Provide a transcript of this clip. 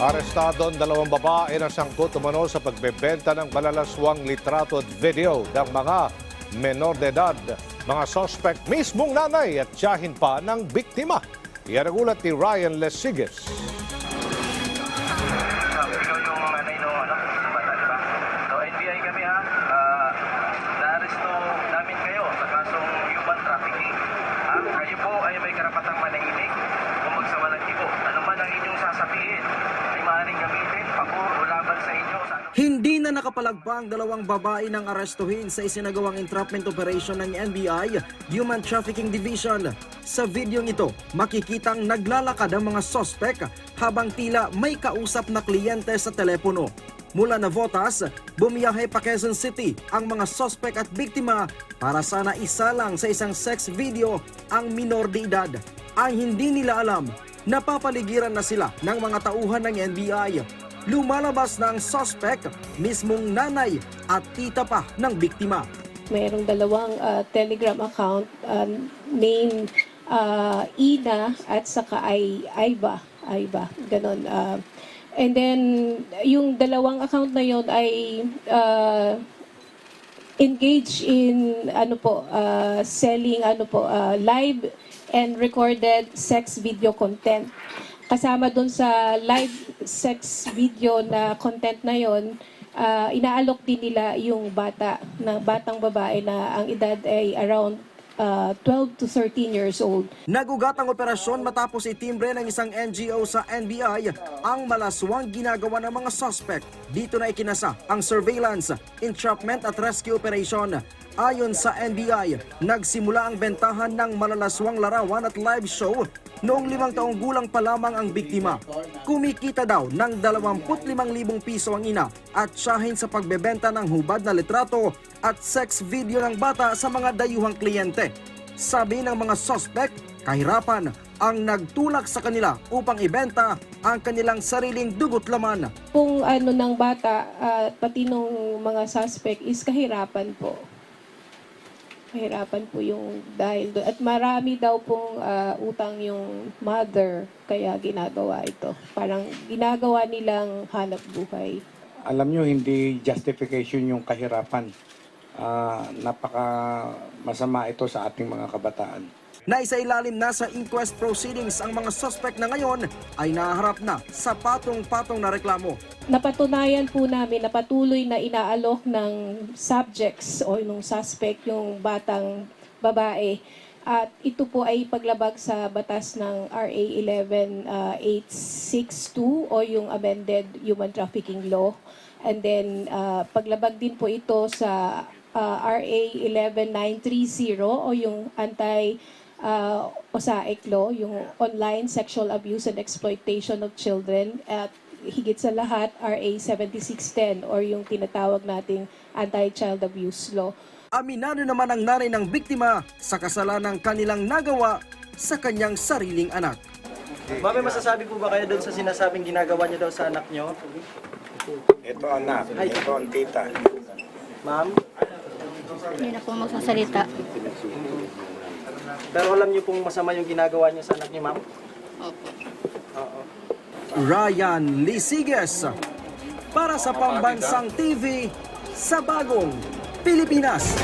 Arestado ang dalawang babae na sangkot umano sa pagbebenta ng malalaswang litrato at video ng mga menor de edad. Mga suspect mismong nanay at tiyahin pa ng biktima. Yan ang ulat ni Ryan Lesiges. Ikaw yung nanay no, ano, yung bata, di ba? So, NBI kami ha. Ah, na-aresto namin kayo sa kasong human trafficking. Ha? Kayo po ay may karapatang manahimik kung magsawalang ibo. Ano man ang inyong sasabihin ay maaaring gamitin, pabor o laban sa inyo. Sa ano Hindi na dalawang babae ng arestuhin sa isinagawang entrapment operation ng NBI Human Trafficking Division. Sa videong ito, makikitang naglalakad ang mga sospek habang tila may kausap na kliyente sa telepono. Mula Navotas, bumiyahe pa Quezon City ang mga sospek at biktima para sana isa lang sa isang sex video ang minor de edad. Ang hindi nila alam, napapaligiran na sila ng mga tauhan ng NBI lumalabas na ang suspect, mismong nanay at tita pa ng biktima. mayroong dalawang ah, Telegram account ah, name ah, Ina at saka ay Aiba, Aiba, ganon. ah. and then yung dalawang account na yon ay ah, engage in ano po ah, selling ano po ah, live and recorded sex video content. Kasama doon sa live sex video na content na yon, ah, inaalok din nila yung bata na batang babae na ang edad ay around ah, 12 to 13 years old. Nagugat ang operasyon matapos itimbre ng isang NGO sa NBI ang malaswang ginagawa ng mga suspect. Dito na ikinasa ang surveillance, entrapment at rescue operation. Ayon sa NBI, nagsimula ang bentahan ng malalaswang larawan at live show noong limang taong gulang pa lamang ang biktima. Kumikita daw ng 25,000 piso ang ina at siyahin sa pagbebenta ng hubad na litrato at sex video ng bata sa mga dayuhang kliyente. Sabi ng mga suspect, kahirapan ang nagtulak sa kanila upang ibenta ang kanilang sariling dugot laman. Kung ano ng bata at pati nung mga suspect is kahirapan po. Kahirapan po yung dahil doon. At marami daw pong ah, utang yung mother kaya ginagawa ito. Parang ginagawa nilang hanap buhay. alam nyo, hindi justification yung kahirapan. Ah, napaka masama ito sa ating mga kabataan. Na isa ilalim na sa inquest proceedings ang mga suspect na ngayon ay naharap na sa patong-patong na reklamo. Napatunayan po namin na patuloy na inaalok ng subjects o yung suspect yung batang babae. At ito po ay paglabag sa batas ng RA 11862 o yung amended human trafficking law. And then ah, paglabag din po ito sa ah, RA 11930 o yung anti uh, OSAIC law, yung online sexual abuse and exploitation of children at higit sa lahat RA 7610 or yung tinatawag nating anti-child abuse law. Aminado naman ang nanay ng biktima sa kasalanang kanilang nagawa sa kanyang sariling anak. May masasabi po ba kayo doon sa sinasabing ginagawa niyo daw sa anak niyo? Ito anak, ito ang tita. Ma'am, Hindi na po magsasalita. pero alam niyo pong masama yung ginagawa niyo sa anak niyo, ma'am? Opo. Oo. Ryan Lisiges para sa Pambansang TV sa Bagong Pilipinas.